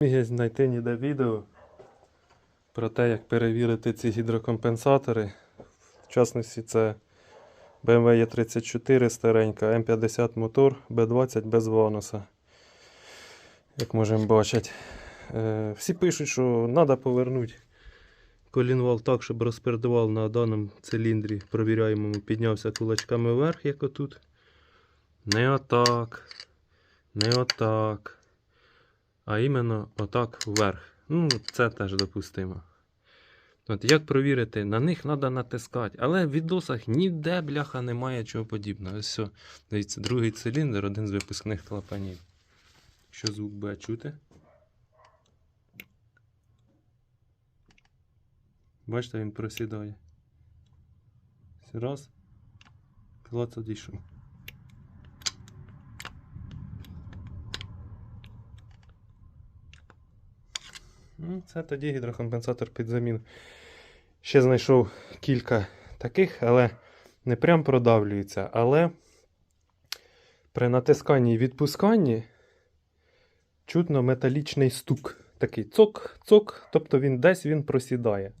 Міг знайти ніде відео про те, як перевірити ці гідрокомпенсатори. В частності це BMW E34 старенька, М50 мотор, B20 без вануса. Як можемо бачити. Е, Всі пишуть, що треба повернути колінвал так, щоб розпердувал на даному циліндрі провіряємому піднявся кулачками вверх, як отут. Не отак. Не отак. А іменно отак вверх. Ну, це теж допустимо. От як провірити, на них треба натискати. Але в відосах ніде бляха немає чого подібного. Ось все. Дивіться, другий циліндр, один з випускних клапанів. Що звук буде чути? Бачите, він просідає. Раз. Клац одійшов. Це тоді гідрокомпенсатор під заміну. Ще знайшов кілька таких, але не прям продавлюється. Але при натисканні і відпусканні чутно металічний стук. Такий цок-цок, тобто він десь він просідає.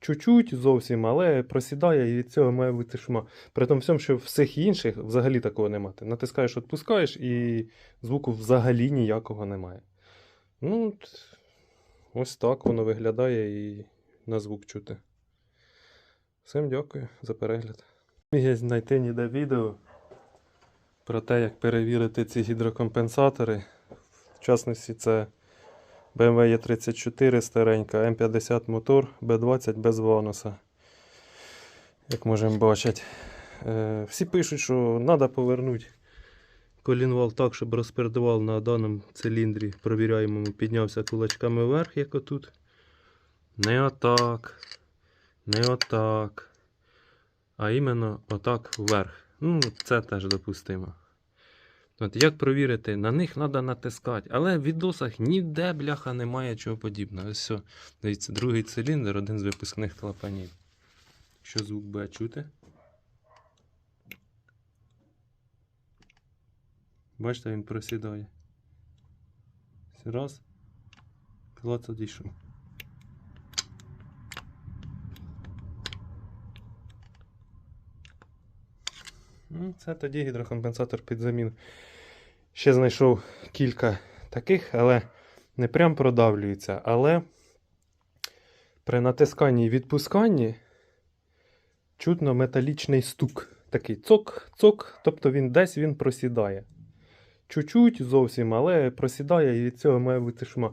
Чуть-чуть зовсім, але просідає і від цього має бути шума. При тому всьому, що всіх інших взагалі такого немає. Натискаєш, відпускаєш, і звуку взагалі ніякого немає. Ну, ось так воно виглядає і на звук чути. Всім дякую за перегляд. Міг знайти ніде відео про те, як перевірити ці гідрокомпенсатори. В частності, це BMW E34 старенька, М50 мотор, B20 без вануса. Як можемо бачити. Е, Всі пишуть, що треба повернути колінвал так, щоб розпердувал на даному циліндрі провіряємому піднявся кулачками вверх, як отут. Не отак. Не отак. А іменно отак вверх. Ну, це теж допустимо. От як провірити, на них треба натискати. Але в відосах ніде бляха немає чого подібного. Ось все. Дивіться, другий циліндр, один з випускних клапанів. Що звук буде чути? Бачите, він просідає. Раз. Клац одійшов. Ну, Це тоді гідрокомпенсатор під заміну. Ще знайшов кілька таких, але не прям продавлюється. Але при натисканні і відпусканні чутно металічний стук. Такий цок-цок, тобто він десь він просідає. Чуть-чуть зовсім, але просідає і від цього має бути шума.